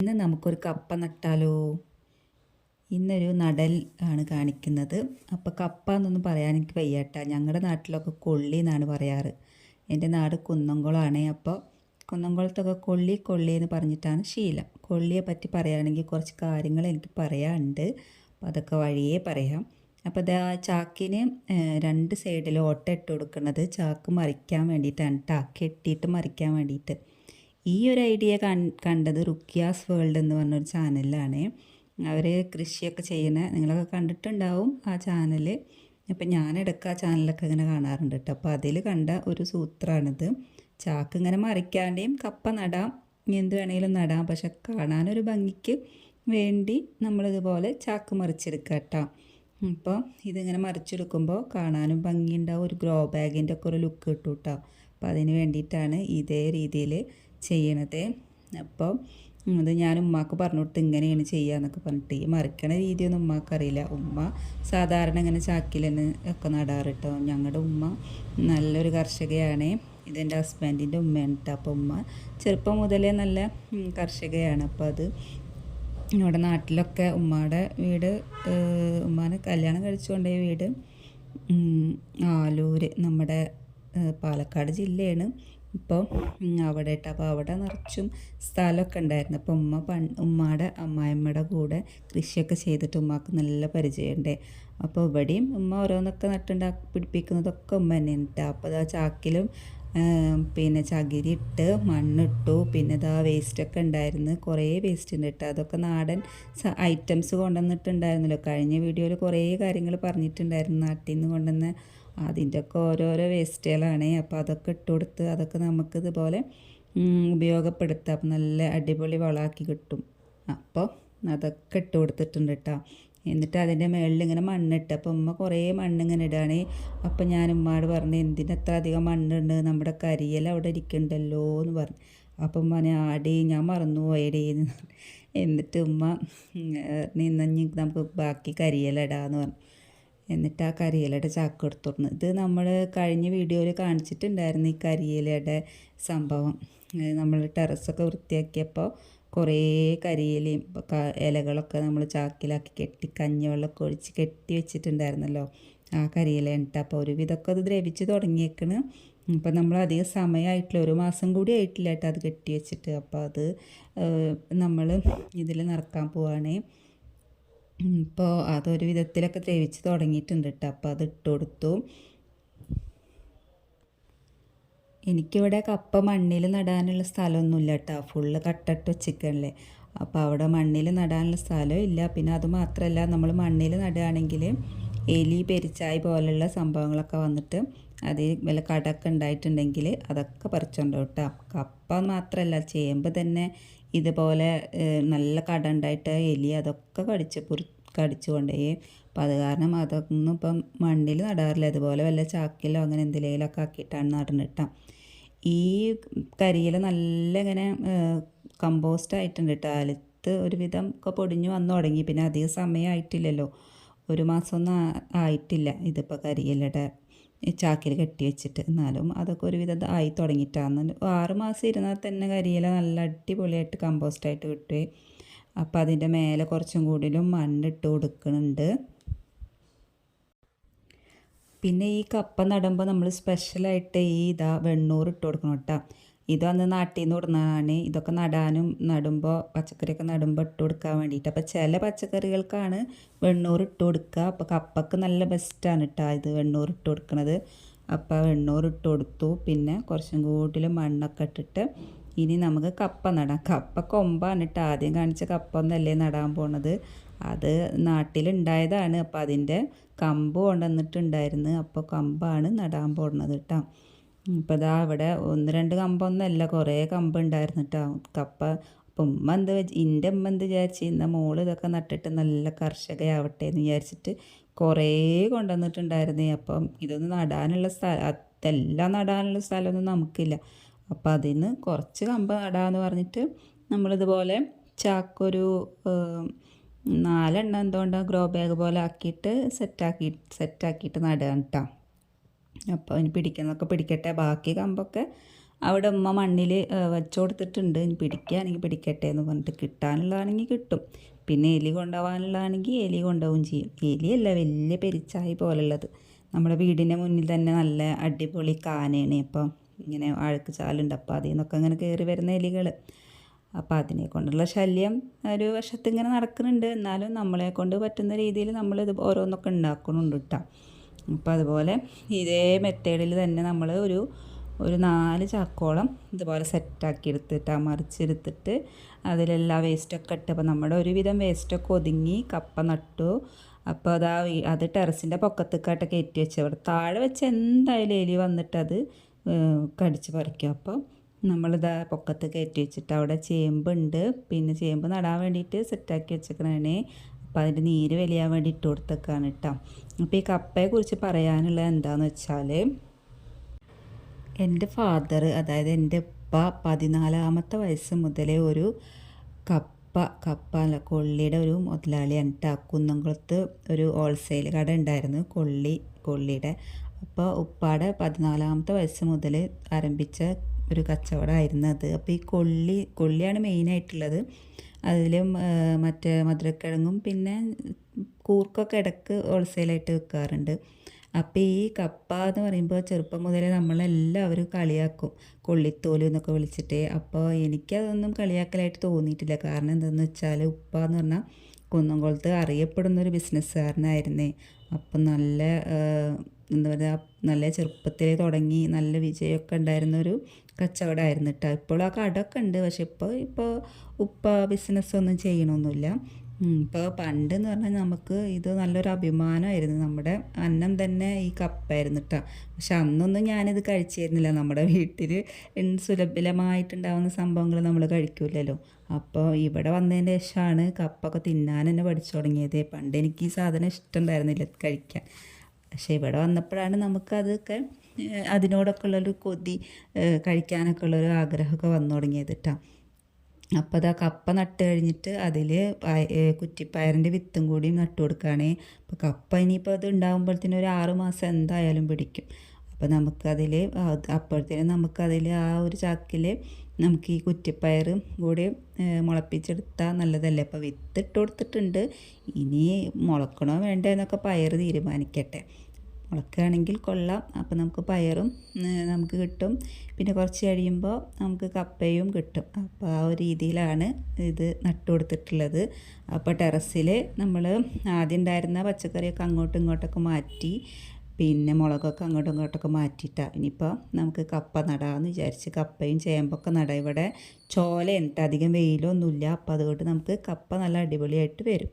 ഇന്ന് നമുക്കൊരു കപ്പ നട്ടാലോ? ഇന്നൊരു നടൽ ആണ് കാണിക്കുന്നത്. അപ്പോൾ കപ്പ എന്നൊന്നും പറയാൻ എനിക്ക് വയ്യാട്ട. ഞങ്ങളുടെ നാട്ടിലൊക്കെ കൊള്ളി എന്നാണ് പറയാറ്. എന്റെ നാട് കുന്നംകുളമാണ് അപ്പോൾ കുന്നംകുളത്തൊക്കെ കൊള്ളി കൊള്ളി എന്ന് പറഞ്ഞിട്ടാണ് ശീലം. കൊള്ളിയെ പറ്റി പറയുകയാണെങ്കിൽ കുറച്ച് കാര്യങ്ങൾ എനിക്ക് പറയാനുണ്ട്. അപ്പോൾ അതൊക്കെ വഴിയേ പറയാം. അപ്പോൾ ഇതാ ചാക്കിന് രണ്ട് സൈഡിൽ ഓട്ട ഇട്ട് കൊടുക്കുന്നത് ചാക്ക് മറിക്കാൻ വേണ്ടിയിട്ടാണ് ടാക്കി കെട്ടിയിട്ട് മറിക്കാൻ വേണ്ടിയിട്ട്. ഈ ഒരു ഐഡിയ കണ്ടത് റുക്കിയാസ് വേൾഡ് എന്ന് പറഞ്ഞൊരു ചാനലിലാണ്. അവർ കൃഷിയൊക്കെ ചെയ്യുന്ന നിങ്ങളൊക്കെ കണ്ടിട്ടുണ്ടാവും ആ ചാനൽ അപ്പം ഞാനിടയ്ക്ക് ആ ചാനലൊക്കെ ഇങ്ങനെ കാണാറുണ്ട് കേട്ടോ. അപ്പോൾ അതിൽ കണ്ട ഒരു സൂത്രമാണിത് ചാക്ക് ഇങ്ങനെ മറിക്കാണ്ടേയും കപ്പ നടാം എന്ത് വേണമെങ്കിലും നടാം. പക്ഷെ കാണാനൊരു ഭംഗിക്ക് വേണ്ടി നമ്മളിതുപോലെ ചാക്ക് മറിച്ചെടുക്കുക കേട്ടോ. അപ്പോൾ ഇതിങ്ങനെ മറിച്ചെടുക്കുമ്പോൾ കാണാനും ഭംഗിയുണ്ടാവും. ഒരു ഗ്രോ ബാഗിന്റെ ഒക്കെ ഒരു ലുക്ക് കിട്ടും കേട്ടോ അപ്പോൾ അതിന് വേണ്ടിയിട്ടാണ് ഇതേ രീതിയിൽ ചെയ്യണത്. അപ്പോൾ അത് ഞാൻ ഉമ്മാക്ക് പറഞ്ഞു കൊടുത്ത് ഇങ്ങനെയാണ് ചെയ്യുക എന്നൊക്കെ പറഞ്ഞിട്ട്. ഈ മറിക്കണ രീതിയൊന്നും ഉമ്മാക്ക് അറിയില്ല. ഉമ്മ സാധാരണ ഇങ്ങനെ ചാക്കിൽ തന്നെ ഒക്കെ നടാറിട്ടോ. ഞങ്ങളുടെ ഉമ്മ നല്ലൊരു കർഷകയാണ്. ഇതെന്റെ ഹസ്ബൻഡിന്റെ ഉമ്മയാണ് കേട്ടോ അപ്പോൾ ഉമ്മ ചെറുപ്പം മുതലേ നല്ല കർഷകയാണ്. അപ്പോൾ അത് ഇവിടെ നാട്ടിലൊക്കെ ഉമ്മയുടെ വീട് ഉമ്മാനെ കല്യാണം കഴിച്ചു കൊണ്ടുപോയ വീട് ആലൂർ നമ്മുടെ പാലക്കാട് ജില്ലയാണ്. ഇപ്പോൾ അവിടെ ഇട്ട് അപ്പോൾ അവിടെ നിറച്ചും സ്ഥലമൊക്കെ ഉണ്ടായിരുന്നു. അപ്പോൾ ഉമ്മ പ ഉമ്മയുടെ അമ്മായിമ്മയുടെ കൂടെ കൃഷിയൊക്കെ ചെയ്തിട്ട് ഉമ്മക്ക് നല്ല പരിചയമുണ്ട്. അപ്പോൾ ഇവിടെയും ഉമ്മ ഓരോന്നൊക്കെ നട്ടുണ്ടാക്കി പിടിപ്പിക്കുന്നതൊക്കെ ഉമ്മ തന്നെ ഉണ്ട് അപ്പോൾ ആ ചാക്കിലും പിന്നെ ചകിരി ഇട്ട് മണ്ണിട്ടു പിന്നെ ഇതാ വേസ്റ്റൊക്കെ ഉണ്ടായിരുന്നു. കുറേ വേസ്റ്റ് ഉണ്ട് കേട്ടോ. അതൊക്കെ നാടൻ ഐറ്റംസ് കൊണ്ടുവന്നിട്ടുണ്ടായിരുന്നല്ലോ. കഴിഞ്ഞ വീഡിയോയിൽ കുറേ കാര്യങ്ങൾ പറഞ്ഞിട്ടുണ്ടായിരുന്നു. നാട്ടിൽ നിന്ന് കൊണ്ടുവന്ന അതിന്റെ ഒക്കെ ഓരോരോ വേസ്റ്റുകളാണ്. അപ്പോൾ അതൊക്കെ ഇട്ട് കൊടുത്ത് അതൊക്കെ നമുക്ക് ഇതുപോലെ ഉപയോഗപ്പെടുത്താം. നല്ല അടിപൊളി വളമാക്കി കിട്ടും. അപ്പോൾ അതൊക്കെ ഇട്ട് കൊടുത്തിട്ടുണ്ട് കേട്ടോ. എന്നിട്ട് അതിന്റെ മുകളിൽ ഇങ്ങനെ മണ്ണിട്ട് അപ്പോൾ ഉമ്മ കുറേ മണ്ണ് ഇങ്ങനെ ഇടുകയാണ് അപ്പോൾ ഞാൻ ഉമ്മയോട് പറഞ്ഞു എന്തിനത്ര അധികം മണ്ണുണ്ട്? നമ്മുടെ കരിയല അവിടെ ഇരിക്കണ്ടല്ലോ എന്ന് പറഞ്ഞു. അപ്പം ഉമ്മ ആടി ഞാൻ മറന്നു പോയടി. എന്നിട്ട് ഉമ്മ നിന്നഞ്ഞ് നമുക്ക് ബാക്കി കരിയല ഇടാന്ന് പറഞ്ഞു. എന്നിട്ട് ആ കരിയിലയുടെ ചാക്ക് എടുത്തോർന്നു ഇത് നമ്മൾ കഴിഞ്ഞ വീഡിയോയിൽ കാണിച്ചിട്ടുണ്ടായിരുന്നു ഈ കരിയിലയുടെ സംഭവം. നമ്മൾ ടെറസൊക്കെ വൃത്തിയാക്കിയപ്പോൾ കുറേ കരിയിലയും ഇലകളൊക്കെ നമ്മൾ ചാക്കിലാക്കി കെട്ടി കഞ്ഞിവെള്ളമൊക്കെ ഒഴിച്ച് കെട്ടി വെച്ചിട്ടുണ്ടായിരുന്നല്ലോ ആ കരിയില ഉണ്ട് അപ്പോൾ ഒരുവിധമൊക്കെ അത് ദ്രവിച്ച് തുടങ്ങിയേക്കണ്. ഇപ്പം നമ്മൾ അധികം സമയമായിട്ടില്ല ഒരു മാസം കൂടി ആയിട്ടില്ല കേട്ടോ അത് കെട്ടി വെച്ചിട്ട്. അപ്പോൾ അത് നമ്മൾ ഇതിൽ നിറക്കാൻ പോവുകയാണ് ഇപ്പോൾ അതൊരു വിധത്തിലൊക്കെ ദ്രവിച്ച് തുടങ്ങിയിട്ടുണ്ട് കേട്ടോ അപ്പോൾ അത് ഇട്ട് കൊടുത്തു. എനിക്കിവിടെ കപ്പ മണ്ണിൽ നടാനുള്ള സ്ഥലമൊന്നുമില്ല കേട്ടോ ഫുള്ള് കട്ടിട്ട് വെച്ചിക്കണല്ലേ അപ്പോൾ അവിടെ മണ്ണിൽ നടാനുള്ള സ്ഥലം ഇല്ല. പിന്നെ അത് മാത്രമല്ല നമ്മൾ മണ്ണിൽ നടുകയാണെങ്കിൽ എലി പെരിച്ചായി പോലുള്ള സംഭവങ്ങളൊക്കെ വന്നിട്ട് അതിൽ വല്ല കടക്കെ ഉണ്ടായിട്ടുണ്ടെങ്കിൽ അതൊക്കെ പറിച്ചുകൊണ്ട് കേട്ടോ കപ്പ മാത്രമല്ല ചേമ്പ് തന്നെ ഇതുപോലെ നല്ല കട ഉണ്ടായിട്ട് എലി അതൊക്കെ കടിച്ച് പുറ കടിച്ചു കൊണ്ടുപോയി അപ്പം അത് കാരണം അതൊന്നും ഇപ്പം മണ്ണിൽ നടാറില്ല. അതുപോലെ വല്ല ചാക്കിലോ അങ്ങനെ എന്തിലേലൊക്കെ ആക്കിയിട്ടാണ് നടന്നിട്ടാം ഈ കരിയില നല്ല ഇങ്ങനെ കമ്പോസ്റ്റ് ആയിട്ടുണ്ട് കേട്ടോ അലത്ത് ഒരുവിധം ഒക്കെ പൊടിഞ്ഞു വന്നു തുടങ്ങി. പിന്നെ അധികം സമയമായിട്ടില്ലല്ലോ ഒരു മാസമൊന്നും ആയിട്ടില്ല ഇതിപ്പോൾ കരിയിലയുടെ. ചാക്കിൽ കെട്ടി വെച്ചിട്ട് എന്നാലും അതൊക്കെ ഒരുവിധം ആയി തുടങ്ങിയിട്ടാണ്. ആറ് മാസം ഇരുന്നാൽ തന്നെ കരിയില നല്ല അടിപൊളിയായിട്ട് കമ്പോസ്റ്റായിട്ട് കിട്ടുകയും അപ്പോൾ അതിന്റെ മേലെ കുറച്ചും കൂടുതലും മണ്ണിട്ട് കൊടുക്കുന്നുണ്ട്. പിന്നെ ഈ കപ്പ നടുമ്പോൾ നമ്മൾ സ്പെഷ്യലായിട്ട് ഈ ഇതാ വെണ്ണൂർ ഇട്ട് കൊടുക്കണം കേട്ടോ. ഇതൊന്ന് നാട്ടിൽ നിന്ന് ഇടുന്നതാണ് ഇതൊക്കെ നടാനും നടുമ്പോൾ പച്ചക്കറിയൊക്കെ നടുമ്പോൾ ഇട്ട് കൊടുക്കാൻ വേണ്ടിയിട്ട് അപ്പോൾ ചില പച്ചക്കറികൾക്കാണ് വെണ്ണൂർ ഇട്ട് കൊടുക്കുക അപ്പോൾ കപ്പക്ക് നല്ല ബെസ്റ്റാണ് കേട്ടോ ഇത് വെണ്ണൂർ ഇട്ട് കൊടുക്കുന്നത് അപ്പോൾ വെണ്ണൂർ ഇട്ട് കൊടുത്തു. പിന്നെ കുറച്ചും കൂടിലും മണ്ണൊക്കെ ഇട്ടിട്ട് ഇനി നമുക്ക് കപ്പ നടാം. കപ്പ കൊമ്പാണ് കേട്ടോ ആദ്യം കാണിച്ച കപ്പ ഒന്നല്ലേ നടാൻ പോണത്. അത് നാട്ടിലുണ്ടായതാണ്. അപ്പോൾ അതിന്റെ കമ്പ് കൊണ്ടുവന്നിട്ടുണ്ടായിരുന്നു. അപ്പോൾ കമ്പാണ് നടാൻ പോണത് കേട്ടോ ഇപ്പോൾ ഇതാ ഇവിടെ ഒന്ന് രണ്ട് കമ്പൊന്നല്ല കുറേ കമ്പ് ഉണ്ടായിരുന്നു കേട്ടോ കപ്പ അപ്പം ഉമ്മ എന്ത് എന്റെ ഉമ്മ എന്ത് വിചാരിച്ച് ഇന്ന മോൾ ഇതൊക്കെ നട്ടിട്ട് നല്ല കർഷകയാവട്ടെ എന്ന് വിചാരിച്ചിട്ട് കുറേ കൊണ്ടുവന്നിട്ടുണ്ടായിരുന്നേ. അപ്പം ഇതൊന്നും നടാനുള്ള സ്ഥലം അതെല്ലാം നടാനുള്ള സ്ഥലമൊന്നും നമുക്കില്ല. അപ്പോൾ അതിന് കുറച്ച് കമ്പ് നടാമെന്ന് പറഞ്ഞിട്ട് നമ്മളിതുപോലെ ചാക്കൊരു നാലെണ്ണം എന്തുകൊണ്ട് ഗ്രോ ബാഗ് പോലെ ആക്കിയിട്ട് സെറ്റാക്കി സെറ്റാക്കിയിട്ട് നടുകയാണ് കേട്ടോ അപ്പോൾ ഇനി പിടിക്കുന്നതൊക്കെ പിടിക്കട്ടെ. ബാക്കി കമ്പൊക്കെ അവിടെ ഉമ്മ മണ്ണിൽ വെച്ചു കൊടുത്തിട്ടുണ്ട് ഇനി പിടിക്കുകയാണെങ്കിൽ പിടിക്കട്ടെ എന്ന് പറഞ്ഞിട്ട് കിട്ടാനുള്ളതാണെങ്കിൽ കിട്ടും. പിന്നെ എലി കൊണ്ടുപോകാനുള്ളതാണെങ്കിൽ എലി കൊണ്ടുപോകും ചെയ്യും. എലിയല്ല വലിയ പെരിച്ചായി പോലുള്ളത്. നമ്മുടെ വീടിന്റെ മുന്നിൽ തന്നെ നല്ല അടിപൊളി കാനയാണ്. അപ്പം ഇങ്ങനെ അഴുക്ക് ചാലുണ്ട്. അപ്പോൾ അതിൽ നിന്നൊക്കെ ഇങ്ങനെ കയറി വരുന്ന എലികൾ അപ്പോൾ അതിനെ കൊണ്ടുള്ള ശല്യം ഒരു വശത്ത് ഇങ്ങനെ നടക്കുന്നുണ്ട്. എന്നാലും നമ്മളെ കൊണ്ട് പറ്റുന്ന രീതിയിൽ നമ്മളിത് ഓരോന്നൊക്കെ ഉണ്ടാക്കുന്നുണ്ട് കേട്ടോ. അപ്പോൾ അതുപോലെ ഇതേ മെത്തേഡിൽ തന്നെ നമ്മൾ ഒരു ഒരു നാല് ചാക്കോളം ഇതുപോലെ സെറ്റാക്കി എടുത്തിട്ട് മറിച്ചെടുത്തിട്ട് അതിലെല്ലാം വേസ്റ്റൊക്കെ ഇട്ട് അപ്പോൾ നമ്മുടെ ഒരുവിധം വേസ്റ്റൊക്കെ ഒതുങ്ങി കപ്പ നട്ടു. അപ്പോൾ അതാ അത് ടെറസിന്റെ പൊക്കത്തേക്കായിട്ട് കയറ്റി വെച്ചു. അവിടെ താഴെ വെച്ച് എന്തായാലും എലി വന്നിട്ട് അത് കടിച്ച് പറിക്കും. അപ്പോൾ നമ്മളിതാ പൊക്കത്ത് കയറ്റി വെച്ചിട്ട് അവിടെ ചേമ്പുണ്ട്. പിന്നെ ചേമ്പ് നടാൻ വേണ്ടിയിട്ട് സെറ്റാക്കി വെച്ചേക്കണേ. അപ്പോൾ അതിന്റെ നീര് വലിയാൻ വേണ്ടി ഇട്ട് കൊടുത്തേക്കാണ് കേട്ടോ അപ്പോൾ ഈ കപ്പയെക്കുറിച്ച് പറയാനുള്ളത് എന്താണെന്ന് വെച്ചാൽ എന്റെ ഫാദർ അതായത് എന്റെ ഉപ്പ പതിനാലാമത്തെ വയസ്സ് മുതലേ ഒരു കപ്പ കപ്പ അല്ല കൊള്ളിയുടെ ഒരു മുതലാളിയാണ് കേട്ടോ കുന്നംകുളത്ത് ഒരു ഹോൾസെയിൽ കട ഉണ്ടായിരുന്നു കൊള്ളി കൊള്ളിയുടെ. അപ്പോൾ ഉപ്പാടെ പതിനാലാമത്തെ വയസ്സ് മുതൽ ആരംഭിച്ച ഒരു കച്ചവടമായിരുന്നു അത്. അപ്പോൾ ഈ കൊള്ളി കൊള്ളിയാണ് മെയിനായിട്ടുള്ളത് അതിലും മറ്റേ മധുരക്കിഴങ്ങും പിന്നെ കൂർക്കൊക്കെ ഇടയ്ക്ക് ഹോൾസെയിലായിട്ട് വെക്കാറുണ്ട്. അപ്പോൾ ഈ കപ്പ എന്ന് പറയുമ്പോൾ ചെറുപ്പം മുതലേ നമ്മളെല്ലാവരും കളിയാക്കും. കൊള്ളിത്തോൽ എന്നൊക്കെ വിളിച്ചിട്ട്. അപ്പോൾ എനിക്കതൊന്നും കളിയാക്കലായിട്ട് തോന്നിയിട്ടില്ല. കാരണം എന്താണെന്ന് വെച്ചാൽ ഉപ്പ എന്ന് പറഞ്ഞാൽ കുന്നംകുളത്ത് അറിയപ്പെടുന്ന ഒരു ബിസിനസ്സുകാരനായിരുന്നേ. അപ്പം നല്ല എന്താ പറയുക നല്ല ചെറുപ്പത്തിൽ തുടങ്ങി നല്ല വിജയമൊക്കെ ഉണ്ടായിരുന്ന ഒരു കച്ചവടമായിരുന്നു കേട്ടോ. ഇപ്പോഴും ആ കടമൊക്കെ ഉണ്ട്. പക്ഷെ ഇപ്പോൾ ഇപ്പോൾ ഉപ്പ ബിസിനസ്സൊന്നും ചെയ്യണമൊന്നുമില്ല. ഇപ്പോൾ പണ്ട് എന്ന് പറഞ്ഞാൽ നമുക്ക് ഇത് നല്ലൊരു അഭിമാനമായിരുന്നു. നമ്മുടെ അന്നം തന്നെ ഈ കപ്പായിരുന്നു കേട്ടോ. പക്ഷെ അന്നൊന്നും ഞാനിത് കഴിച്ചിരുന്നില്ല. നമ്മുടെ വീട്ടിൽ സുലഭലമായിട്ടുണ്ടാകുന്ന സംഭവങ്ങൾ നമ്മൾ കഴിക്കില്ലല്ലോ അപ്പോൾ ഇവിടെ വന്നതിന് ശേഷമാണ് കപ്പൊക്കെ തിന്നാൻ തന്നെ പഠിച്ചു തുടങ്ങിയത്. പണ്ട് എനിക്ക് ഈ സാധനം ഇഷ്ടമുണ്ടായിരുന്നില്ല കഴിക്കാൻ. പക്ഷേ ഇവിടെ വന്നപ്പോഴാണ് നമുക്കതൊക്കെ അതിനോടൊക്കെ ഉള്ളൊരു കൊതി കഴിക്കാനൊക്കെ ഉള്ളൊരു ആഗ്രഹമൊക്കെ വന്നു തുടങ്ങിയത് കേട്ടോ. അപ്പോൾ അതാ കപ്പ നട്ട് കഴിഞ്ഞിട്ട് അതിൽ കുറ്റിപ്പയറിന്റെ വിത്തും കൂടി നട്ടു കൊടുക്കുകയാണേ. അപ്പോൾ കപ്പ ഇനിയിപ്പോൾ അത് ഉണ്ടാകുമ്പോഴത്തേനും ഒരു ആറ് മാസം എന്തായാലും പിടിക്കും. അപ്പോൾ നമുക്കതിൽ അപ്പോഴത്തേനും നമുക്കതിൽ ആ ഒരു ചാക്കിൽ നമുക്ക് ഈ കുറ്റിപ്പയർ കൂടി മുളപ്പിച്ചെടുത്താൽ നല്ലതല്ലേ. അപ്പോൾ വിത്ത് ഇട്ട് കൊടുത്തിട്ടുണ്ട്. ഇനി മുളക്കണോ വേണ്ടോ എന്നൊക്കെ പയർ തീരുമാനിക്കട്ടെ. മുളക്കുകയാണെങ്കിൽ കൊള്ളാം. അപ്പോൾ നമുക്ക് പയറും നമുക്ക് കിട്ടും. പിന്നെ കുറച്ച് കഴിയുമ്പോൾ നമുക്ക് കപ്പയും കിട്ടും. അപ്പോൾ ആ ഒരു രീതിയിലാണ് ഇത് നട്ടു കൊടുത്തിട്ടുള്ളത്. അപ്പോൾ ടെറസിൽ നമ്മൾ ആദ്യം ഉണ്ടായിരുന്ന പച്ചക്കറിയൊക്കെ അങ്ങോട്ടും ഇങ്ങോട്ടൊക്കെ മാറ്റി പിന്നെ മുളകൊക്കെ അങ്ങോട്ടും ഇങ്ങോട്ടൊക്കെ മാറ്റിയിട്ടാണ് ഇനിയിപ്പോൾ നമുക്ക് കപ്പ നടാമെന്ന് വിചാരിച്ച് കപ്പയും ചേമ്പൊക്കെ നടാം. ഇവിടെ ചോല എന്നിട്ട് അധികം വെയിലൊന്നുമില്ല. അപ്പോൾ അതുകൊണ്ട് നമുക്ക് കപ്പ നല്ല അടിപൊളിയായിട്ട് വരും.